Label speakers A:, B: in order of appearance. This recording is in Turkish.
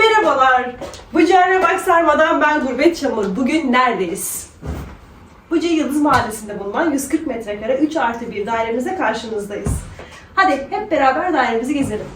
A: merhabalar. Buca Bak Sarma'dan ben Gurbet Çamur. Bugün neredeyiz? Buca Yıldız Mahallesi'nde bulunan 140 metrekare 3 artı 1 dairemize karşınızdayız. Hadi hep beraber dairemizi gezelim.